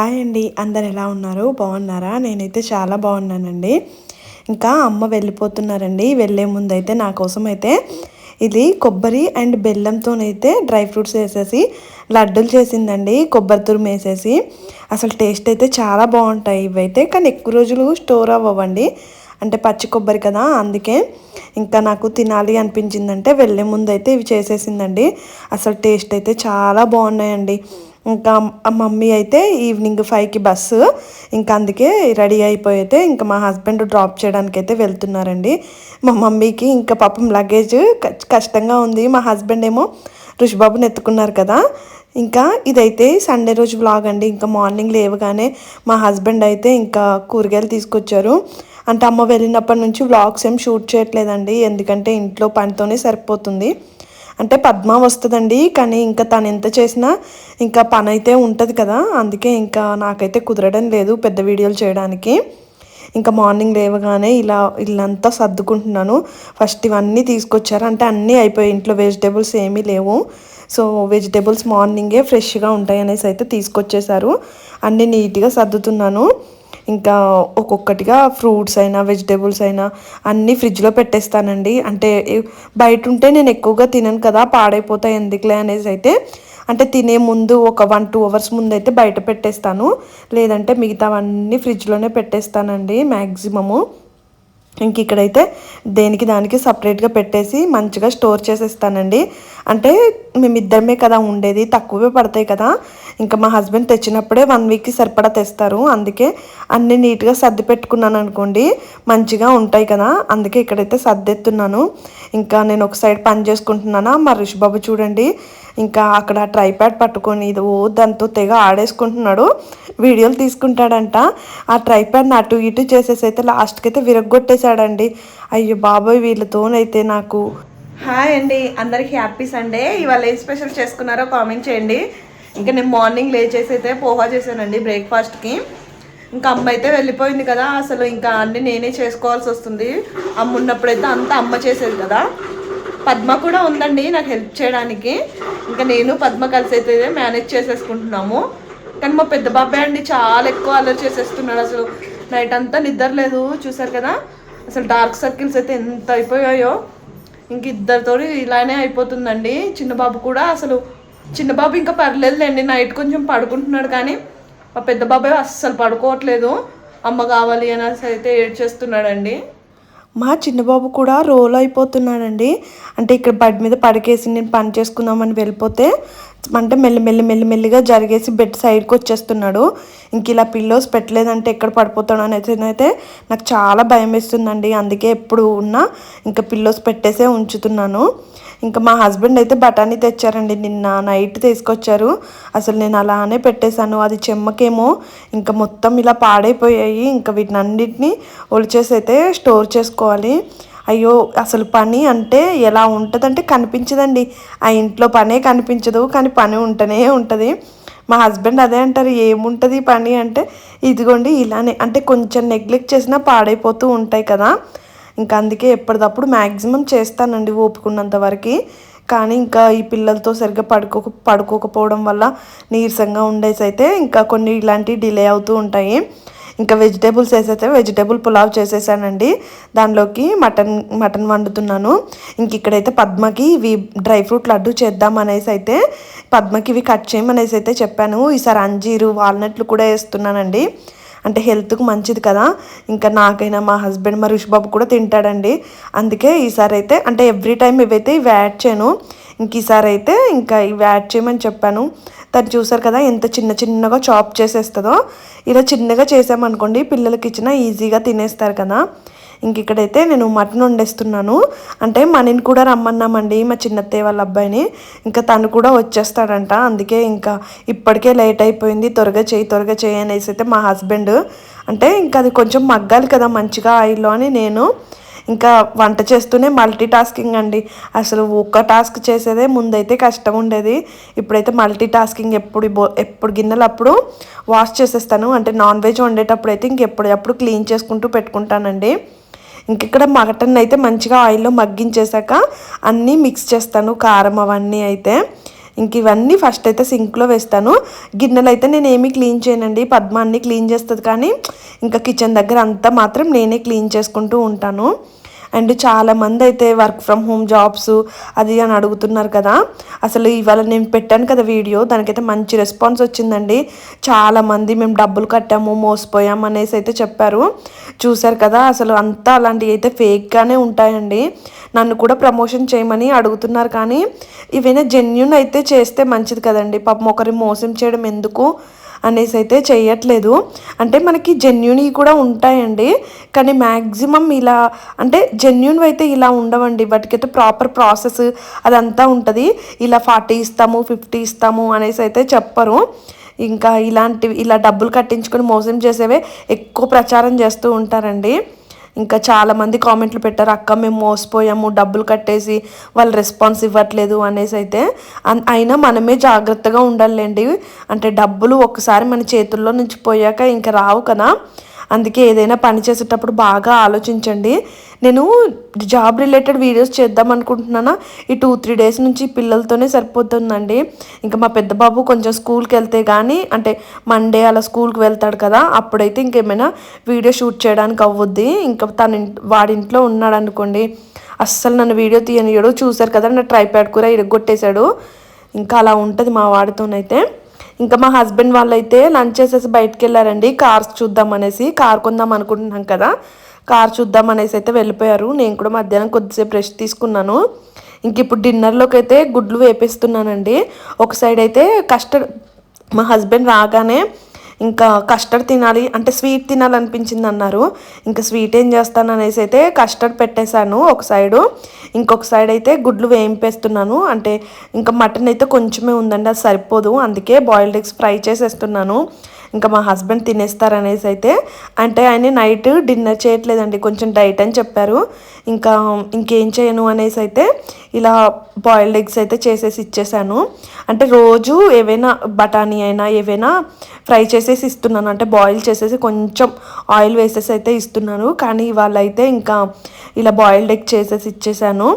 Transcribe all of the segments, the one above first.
Hi అండి. అందరు ఎలా ఉన్నారు? బాగున్నారా? నేనైతే చాలా బాగున్నానండి. ఇంకా అమ్మ వెళ్ళిపోతున్నారండి. వెళ్ళే ముందు అయితే నా కోసం అయితే ఇది కొబ్బరి అండ్ బెల్లంతోనైతే డ్రై ఫ్రూట్స్ వేసేసి లడ్డూలు చేసిందండి. కొబ్బరి తురుము వేసేసి. అసలు టేస్ట్ అయితే చాలా బాగుంటాయి ఇవైతే. కానీ ఎక్కువ రోజులు స్టోర్ అవ్వండి అంటే పచ్చి కొబ్బరి కదా అందుకే ఇంకా నాకు తినాలి అనిపించిందంటే వెళ్ళే ముందు అయితే ఇవి చేసేసిందండి. అసలు టేస్ట్ అయితే చాలా బాగున్నాయండి. ఇంకా మమ్మీ అయితే ఈవినింగ్ ఫైవ్కి బస్సు ఇంకా అందుకే రెడీ అయిపోయి అయితే ఇంకా మా హస్బెండ్ డ్రాప్ చేయడానికి అయితే వెళ్తున్నారండి. మా మమ్మీకి ఇంకా పాపం లగేజ్ కష్టంగా ఉంది. మా హస్బెండ్ ఏమో ఋషిబాబుని ఎత్తుకున్నారు కదా. ఇంకా ఇదైతే సండే రోజు బ్లాగ్ అండి. ఇంకా మార్నింగ్ లేవగానే మా హస్బెండ్ అయితే ఇంకా కూరగాయలు తీసుకొచ్చారు. అంటే అమ్మ వెళ్ళినప్పటి నుంచి వ్లాగ్స్ ఏం షూట్ చేయట్లేదండి. ఎందుకంటే ఇంట్లో పనితోనే సరిపోతుంది. అంటే పద్మ వస్తుందండి కానీ ఇంకా తను ఎంత చేసినా ఇంకా పని అయితే ఉంటుంది కదా. అందుకే ఇంకా నాకైతే కుదరడం లేదు పెద్ద వీడియోలు చేయడానికి. ఇంకా మార్నింగ్ లేవగానే ఇలా ఇల్లంతా సర్దుకుంటున్నాను. ఫస్ట్ ఇవన్నీ తీసుకొచ్చారు. అంటే అన్నీ అయిపోయాయి. ఇంట్లో వెజిటేబుల్స్ ఏమీ లేవు. సో వెజిటేబుల్స్ మార్నింగే ఫ్రెష్గా ఉంటాయి అనేసి అయితే తీసుకొచ్చేసారు అన్నీ నీట్గా సర్దుతున్నాను. ఇంకా ఒక్కొక్కటిగా ఫ్రూట్స్ అయినా వెజిటేబుల్స్ అయినా అన్నీ ఫ్రిడ్జ్లో పెట్టేస్తానండి. అంటే బయట ఉంటే నేను ఎక్కువగా తినను కదా పాడైపోతాయి ఎందుకులే అనేసి అయితే అంటే తినే ముందు ఒక వన్ టూ అవర్స్ ముందు అయితే బయట పెట్టేస్తాను. లేదంటే మిగతావన్నీ ఫ్రిడ్జ్లోనే పెట్టేస్తానండి మ్యాక్సిమము ఇంక ఇక్కడైతే దేనికి దానికి సపరేట్గా పెట్టేసి మంచిగా స్టోర్ చేసేస్తానండి. అంటే మేమిద్దరమే కదా ఉండేది తక్కువే పడతాయి కదా. ఇంకా మా హస్బెండ్ తెచ్చినప్పుడే వన్ వీక్కి సరిపడా తెస్తారు. అందుకే అన్ని నీట్గా సర్ది పెట్టుకున్నాను అనుకోండి మంచిగా ఉంటాయి కదా. అందుకే ఇక్కడైతే సర్దెత్తున్నాను. ఇంకా నేను ఒక సైడ్ పని చేసుకుంటున్నానా? మా రిషిబాబు చూడండి. ఇంకా అక్కడ ట్రైప్యాడ్ పట్టుకొని ఇది ఓ దాంతో తెగ ఆడేసుకుంటున్నాడు. వీడియోలు తీసుకుంటాడంట. ఆ ట్రైప్యాడ్ని అటు ఇటు చేసేసి అయితే లాస్ట్కి అయితే విరగొట్టేసి చేశాడండి. అయ్యో బాబోయ్ వీళ్ళతోనైతే నాకు. హాయ్ అండి అందరికి హ్యాపీ సండే. ఇవాళ ఏ స్పెషల్ చేసుకున్నారో కామెంట్ చేయండి. ఇంకా నేను మార్నింగ్ లేచేసి అయితే పోహా చేశానండి బ్రేక్ఫాస్ట్కి. ఇంకా అమ్మ అయితే వెళ్ళిపోయింది కదా అసలు ఇంకా అన్నీ నేనే చేసుకోవాల్సి వస్తుంది. అమ్మ ఉన్నప్పుడైతే అంతా అమ్మ చేసేది కదా. పద్మ కూడా ఉందండి నాకు హెల్ప్ చేయడానికి. ఇంకా నేను పద్మ కలిసి అయితే మేనేజ్ చేసేసుకుంటున్నాము. కానీ మా పెద్ద బాబాయ్ అండి చాలా ఎక్కువ అలర్ చేసేస్తున్నాడు అసలు. నైట్ అంతా నిద్ర లేదు చూసారు కదా. అసలు డార్క్ సర్కిల్స్ అయితే ఎంత అయిపోయాయో. ఇంక ఇద్దరితో ఇలానే అయిపోతుందండి. చిన్న బాబు కూడా అసలు చిన్న బాబు ఇంకా పర్లేదులేండి నైట్ కొంచెం పడుకుంటున్నాడు కానీ మా పెద్ద బాబాయ్ అస్సలు పడుకోవట్లేదు. అమ్మ కావాలి అనేసి అయితే ఏడ్ చేస్తున్నాడండి మా చిన్నబాబు కూడా రోల్ అయిపోతున్నాడండి. అంటే ఇక్కడ బెడ్ మీద పడికేసి నేను పని చేసుకుందామని వెళ్ళిపోతే అంటే మెల్లి మెల్లి మెల్లి మెల్లిగా జరిగేసి బెడ్ సైడ్కి వచ్చేస్తున్నాడు. ఇంక ఇలా పిల్లోస్ పెట్టలేదంటే ఎక్కడ పడిపోతాడు అనేది అయితే నాకు చాలా భయం వేస్తుందండి. అందుకే ఎప్పుడు ఉన్నా ఇంకా పిల్లోస్ పెట్టేసే ఉంచుతున్నాను. ఇంకా మా హస్బెండ్ అయితే బఠానీ తెచ్చారండి. నిన్న నైట్ తీసుకొచ్చారు. అసలు నేను అలానే పెట్టేశాను. అది చెమ్మకేమో ఇంకా మొత్తం ఇలా పాడైపోయాయి. ఇంకా వీటిని ఒలిచేసి అయితే స్టోర్ చేసుకోవాలి. అయ్యో అసలు పని అంటే ఎలా ఉంటుందంటే కనిపించదండి. ఆ ఇంట్లో పనే కనిపించదు కానీ పని ఉంటూనే ఉంటుంది. మా హస్బెండ్ అదే అంటారు ఏముంటుంది పని? అంటే ఇదిగోండి ఇలానే. అంటే కొంచెం నెగ్లెక్ట్ చేసినా పాడైపోతూ ఉంటాయి కదా. ఇంకా అందుకే ఎప్పటికప్పుడు మ్యాక్సిమం చేస్తానండి ఓపుకున్నంత వరకు. కానీ ఇంకా ఈ పిల్లలతో సరిగ్గా పడుకోక పడుకోకపోవడం వల్ల నీరసంగా ఉండేసి అయితే ఇంకా కొన్ని ఇలాంటివి డిలే అవుతూ ఉంటాయి. ఇంకా వెజిటేబుల్స్ వేసైతే వెజిటేబుల్ పులావ్ చేసేసానండి. దానిలోకి మటన్ మటన్ వండుతున్నాను. ఇంక ఇక్కడైతే పద్మకి ఇవి డ్రై ఫ్రూట్ లడ్డు చేద్దాం అనేసి అయితే పద్మకి ఇవి కట్ చేయమనేసి అయితే చెప్పాను. ఈసారి అంజీరు వాల్నట్లు కూడా వేస్తున్నానండి. అంటే హెల్త్కు మంచిది కదా. ఇంకా నాకైనా మా హస్బెండ్ మా రుషిబాబు కూడా తింటాడండి. అందుకే ఈసారి అయితే అంటే ఎవ్రీ టైం ఇవైతే ఇవి యాడ్ చేయను. ఇంక ఈసారి అయితే ఇంకా ఇవి యాడ్ చేయమని చెప్పాను. తను చూసారు కదా ఎంత చిన్న చిన్నగా చాప్ చేసేస్తుందో. ఇలా చిన్నగా చేసామనుకోండి పిల్లలకి ఇచ్చినా ఈజీగా తినేస్తారు కదా. ఇంక ఇక్కడైతే నేను మటన్ వండేస్తున్నాను. అంటే మనీని కూడా రమ్మన్నామండి మా చిన్నత్తయ్య వాళ్ళ అబ్బాయిని. ఇంకా తను కూడా వచ్చేస్తాడంట. అందుకే ఇంకా ఇప్పటికే లేట్ అయిపోయింది. త్వరగా చేయి త్వరగా చేయి అనేసి అయితే మా హస్బెండ్. అంటే ఇంకా అది కొంచెం మగ్గాలి కదా మంచిగా ఆయిల్లో అని నేను. ఇంకా వంట చేస్తూనే మల్టీ టాస్కింగ్ అండి. అసలు ఒక్క టాస్క్ చేసేదే ముందైతే కష్టం ఉండేది. ఇప్పుడైతే మల్టీ టాస్కింగ్ ఎప్పుడు ఎప్పుడు గిన్నెలు అప్పుడు వాష్ చేసేస్తాను. అంటే నాన్ వెజ్ వండేటప్పుడు అయితే ఇంకెప్పుడు అప్పుడు క్లీన్ చేసుకుంటూ పెట్టుకుంటానండి. ఇంకిక్కడ మటన్ అయితే మంచిగా ఆయిల్లో మగ్గించేసాక అన్నీ మిక్స్ చేస్తాను కారం అవన్నీ అయితే. ఇంక ఇవన్నీ ఫస్ట్ అయితే సింక్లో వేస్తాను. గిన్నెలు అయితే నేను ఏమీ క్లీన్ చేయనండి పద్మ అన్నీ క్లీన్ చేస్తుంది కానీ ఇంకా కిచెన్ దగ్గర అంతా మాత్రం నేనే క్లీన్ చేసుకుంటూ ఉంటాను. అండ్ చాలామంది అయితే వర్క్ ఫ్రమ్ హోమ్ జాబ్స్ అది అని అడుగుతున్నారు కదా. అసలు ఇవాళ నేను పెట్టాను కదా వీడియో దానికైతే మంచి రెస్పాన్స్ వచ్చిందండి. చాలామంది మేము డబ్బులు కట్టాము మోసపోయాము అనేసి అయితే చెప్పారు. చూశారు కదా అసలు అంతా అలాంటివి అయితే ఫేక్గానే ఉంటాయండి. నన్ను కూడా ప్రమోషన్ చేయమని అడుగుతున్నారు కానీ ఇవైనా జెన్యున్ అయితే చేస్తే మంచిది కదండి. పాపం ఒకరి మోసం చేయడం ఎందుకు? అనేసి అయితే చేయట్లేదు అంటే మనకి జెన్యున్ కూడా ఉంటాయండి. కానీ మ్యాక్సిమం ఇలా అంటే జెన్యున్ అయితే ఇలా ఉండవండి. వాటికైతే ప్రాపర్ ప్రాసెస్ అదంతా ఉంటుంది. ఇలా ఫార్టీ ఇస్తాము ఫిఫ్టీ ఇస్తాము అనేసి అయితే చెప్పరు. ఇంకా ఇలాంటివి ఇలా డబ్బులు కట్టించుకొని మోసం చేసేవే ఎక్కువ ప్రచారం చేస్తూ ఉంటారండి. ఇంకా చాలామంది కామెంట్లు పెట్టారు అక్క మేము మోసపోయాము డబ్బులు కట్టేసి వాళ్ళు రెస్పాన్స్ ఇవ్వట్లేదు అనేసి అయితే. అయినా మనమే జాగ్రత్తగా ఉండాలండి అంటే డబ్బులు ఒకసారి మన చేతుల్లో నుంచి పోయాక ఇంకా రావు కదా. అందుకే ఏదైనా పని చేసేటప్పుడు బాగా ఆలోచించండి. నేను జాబ్ రిలేటెడ్ వీడియోస్ చేద్దాం అనుకుంటున్నానా? ఈ టూ త్రీ డేస్ నుంచి పిల్లలతోనే సరిపోతుందండి. ఇంకా మా పెద్ద బాబు కొంచెం స్కూల్కి వెళ్తే కానీ అంటే మండే అలా స్కూల్కి వెళ్తాడు కదా అప్పుడైతే ఇంకేమైనా వీడియో షూట్ చేయడానికి అవ్వద్ది. ఇంకా తన వాడింట్లో ఉన్నాడు అనుకోండి అస్సలు నన్ను వీడియో తీయనియడు చూశారు కదా నా ట్రైప్యాడ్ కూర ఇరగొట్టేశాడు. ఇంకా అలా ఉంటుంది మా వాడితోనైతే. ఇంకా మా హస్బెండ్ వాళ్ళైతే లంచ్ చేసేసి బయటకు వెళ్ళారండి కార్స్ చూద్దాం అనేసి కార్ కొందాం అనుకుంటున్నాం కదా. కార్ చూద్దాం అనేసి అయితే వెళ్ళిపోయారు. నేను కూడా మధ్యాహ్నం కొద్దిసేపు రెస్ట్ తీసుకున్నాను. ఇంక ఇప్పుడు డిన్నర్లోకి అయితే గుడ్లు వేపేస్తున్నానండి. ఒక సైడ్ అయితే కస్టర్డ్ మా హస్బెండ్ రాగానే ఇంకా కస్టర్డ్ తినాలి అంటే స్వీట్ తినాలనిపించింది అన్నారు ఇంకా స్వీట్ ఏం చేస్తాను అనేసి అయితే కస్టర్డ్ పెట్టేశాను ఒక సైడు. ఇంకొక సైడ్ అయితే గుడ్లు వేయింపేస్తున్నాను. అంటే ఇంకా మటన్ అయితే కొంచెమే ఉందండి అది సరిపోదు. అందుకే బాయిల్డ్ ఎగ్స్ ఫ్రై చేసేస్తున్నాను. ఇంకా మా హస్బెండ్ తినేస్తారనేసి అయితే అంటే ఆయన నైట్ డిన్నర్ చేయట్లేదండి కొంచెం డైట్ అని చెప్పారు. ఇంకా ఇంకేం చేయను అనేసి అయితే ఇలా బాయిల్డ్ ఎగ్స్ అయితే చేసేసి ఇచ్చేసాను. అంటే రోజు ఏవైనా బఠానీ అయినా ఏవైనా ఫ్రై చేసేసి ఇస్తున్నాను. అంటే బాయిల్ చేసేసి కొంచెం ఆయిల్ వేసేసి అయితే ఇస్తున్నాను. కానీ ఇవాళ అయితే ఇంకా ఇలా బాయిల్డ్ ఎగ్ చేసేసి ఇచ్చేసాను.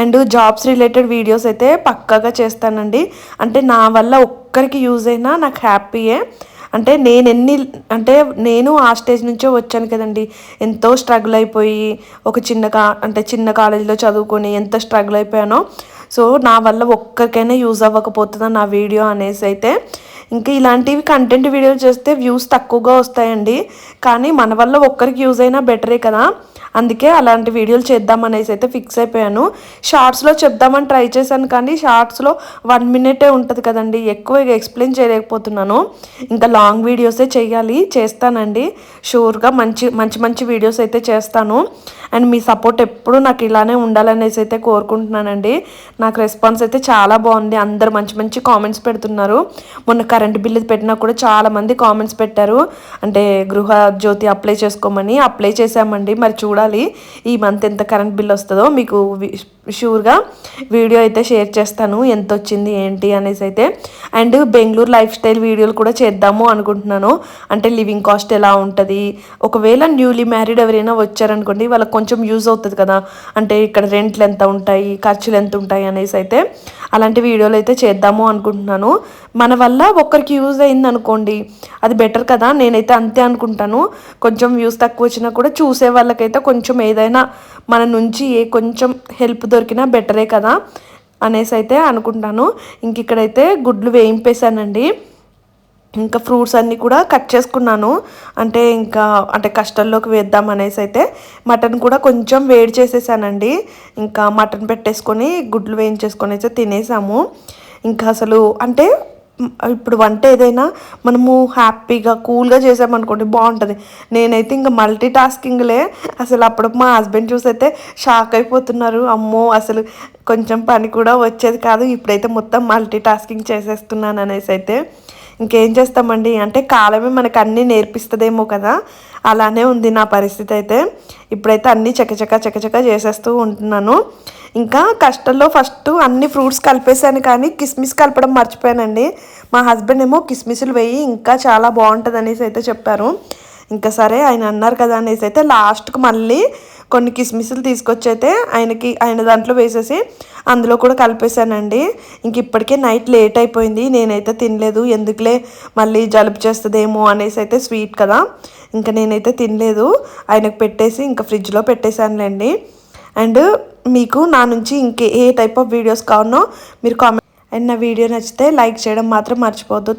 అండ్ జాబ్స్ రిలేటెడ్ వీడియోస్ అయితే పక్కాగా చేస్తానండి. అంటే నా వల్ల ఒక్కరికి యూజ్ అయినా నాకు హ్యాపీయే. అంటే నేను ఎన్ని అంటే నేను ఆ స్టేజ్ నుంచే వచ్చాను కదండి. ఎంతో స్ట్రగుల్ అయిపోయి ఒక చిన్న కా అంటే చిన్న కాలేజీలో చదువుకొని ఎంత స్ట్రగుల్ అయిపోయానో. సో నా వల్ల ఒక్కరికైనా యూజ్ అవ్వకపోతుందా నా వీడియో అనేసి అయితే ఇంకా ఇలాంటివి కంటెంట్ వీడియోలు చేస్తే వ్యూస్ తక్కువగా వస్తాయండి. కానీ మన వల్ల ఒక్కరికి యూజ్ అయినా బెటరే కదా. అందుకే అలాంటి వీడియోలు చేద్దాం అనేసి అయితే ఫిక్స్ అయిపోయాను. షార్ట్స్లో చెప్దామని ట్రై చేశాను కానీ షార్ట్స్లో వన్ మినిటే ఉంటుంది కదండి. ఎక్కువ ఎక్స్ప్లెయిన్ చేయలేకపోతున్నాను. ఇంకా లాంగ్ వీడియోసే చేయాలి చేస్తానండి. షూర్గా మంచి మంచి మంచి వీడియోస్ అయితే చేస్తాను. అండ్ మీ సపోర్ట్ ఎప్పుడు నాకు ఇలానే ఉండాలనేసి అయితే కోరుకుంటున్నానండి. నాకు రెస్పాన్స్ అయితే చాలా బాగుంది. అందరు మంచి మంచి కామెంట్స్ పెడుతున్నారు. మొన్న కరెంట్ బిల్లు పెట్టినా కూడా చాలా మంది కామెంట్స్ పెట్టారు. అంటే గృహ జ్యోతి అప్లై చేసుకోమని అప్లై చేశామండి. మరి చూడాలి ఈ మంత్ ఎంత కరెంట్ బిల్ వస్తుందో. మీకు షూర్గా వీడియో అయితే షేర్ చేస్తాను. ఎంత వచ్చింది ఏంటి అనేసి అయితే. అండ్ బెంగళూరు లైఫ్ స్టైల్ వీడియోలు కూడా చేద్దాము అనుకుంటున్నాను. అంటే లివింగ్ కాస్ట్ ఎలా ఉంటుంది? ఒకవేళ న్యూలీ మ్యారీడ్ ఎవరైనా వచ్చారనుకోండి వాళ్ళకి కొంచెం యూజ్ అవుతుంది కదా. అంటే ఇక్కడ రెంట్లు ఎంత ఉంటాయి ఖర్చులు ఎంత ఉంటాయి అనేసి అయితే. అలాంటి వీడియోలు అయితే చేద్దాము అనుకుంటున్నాను. మన వల్ల ఒక్కరికి యూజ్ అయింది అనుకోండి అది బెటర్ కదా? నేనైతే అంతే అనుకుంటాను. కొంచెం వ్యూస్ తక్కువ వచ్చినా కూడా చూసే వాళ్ళకైతే కొంచెం ఏదైనా మన నుంచి ఏ కొంచెం హెల్ప్ దొరికినా బెటరే కదా? అనేసి అయితే అనుకుంటాను. ఇంక ఇక్కడైతే గుడ్లు వేయింపేశానండి. ఇంకా ఫ్రూట్స్ అన్నీ కూడా కట్ చేసుకున్నాను. అంటే ఇంకా అంటే కష్టంలోకి వేద్దాం అనేసి అయితే మటన్ కూడా కొంచెం వేడి చేసేసానండి. ఇంకా మటన్ పెట్టేసుకొని గుడ్లు వేయించేసుకొని అయితే తినేసాము. ఇంకా అసలు అంటే ఇప్పుడు వంట ఏదైనా మనము హ్యాపీగా కూల్గా చేసామనుకోండి బాగుంటుంది. నేనైతే ఇంకా మల్టీ టాస్కింగ్లే అసలు అప్పుడు మా హస్బెండ్ చూసైతే షాక్ అయిపోతున్నారు. అమ్మో అసలు కొంచెం పని కూడా వచ్చేది కాదు. ఇప్పుడైతే మొత్తం మల్టీ టాస్కింగ్ చేసేస్తున్నాను అనేసి అయితే ఇంకేం చేస్తామండి? అంటే కాలమే మనకు అన్నీ నేర్పిస్తుందేమో కదా. అలానే ఉంది నా పరిస్థితి అయితే ఇప్పుడైతే అన్నీ చకచక చకచక చేసేస్తూ ఉంటున్నాను. ఇంకా కష్టంలో ఫస్ట్ అన్ని ఫ్రూట్స్ కలిపేసాను కానీ కిస్మిస్ కలపడం మర్చిపోయానండి. మా హస్బెండ్ ఏమో కిస్మిస్లు వేయి ఇంకా చాలా బాగుంటుంది అనేసి అయితే చెప్పారు. ఇంకా సరే ఆయన అన్నారు కదా అనేసి అయితే లాస్ట్కి మళ్ళీ కొన్ని కిస్మిస్లు తీసుకొచ్చి అయితే ఆయనకి ఆయన దాంట్లో వేసేసి అందులో కూడా కలిపేశానండి. ఇంక ఇప్పటికే నైట్ లేట్ అయిపోయింది. నేనైతే తినలేదు. ఎందుకులే మళ్ళీ జలుబు చేస్తుందేమో అనేసి అయితే స్వీట్ కదా. ఇంకా నేనైతే తినలేదు. ఆయనకు పెట్టేసి ఇంకా ఫ్రిడ్జ్లో పెట్టేశానులేండి. అండ్ మీకు నా నుంచి ఇంకే ఏ టైప్ ఆఫ్ వీడియోస్ కావాలో మీరు కామెంట్ అండ్ నా వీడియో నచ్చితే లైక్ చేయడం మాత్రం మర్చిపోద్దు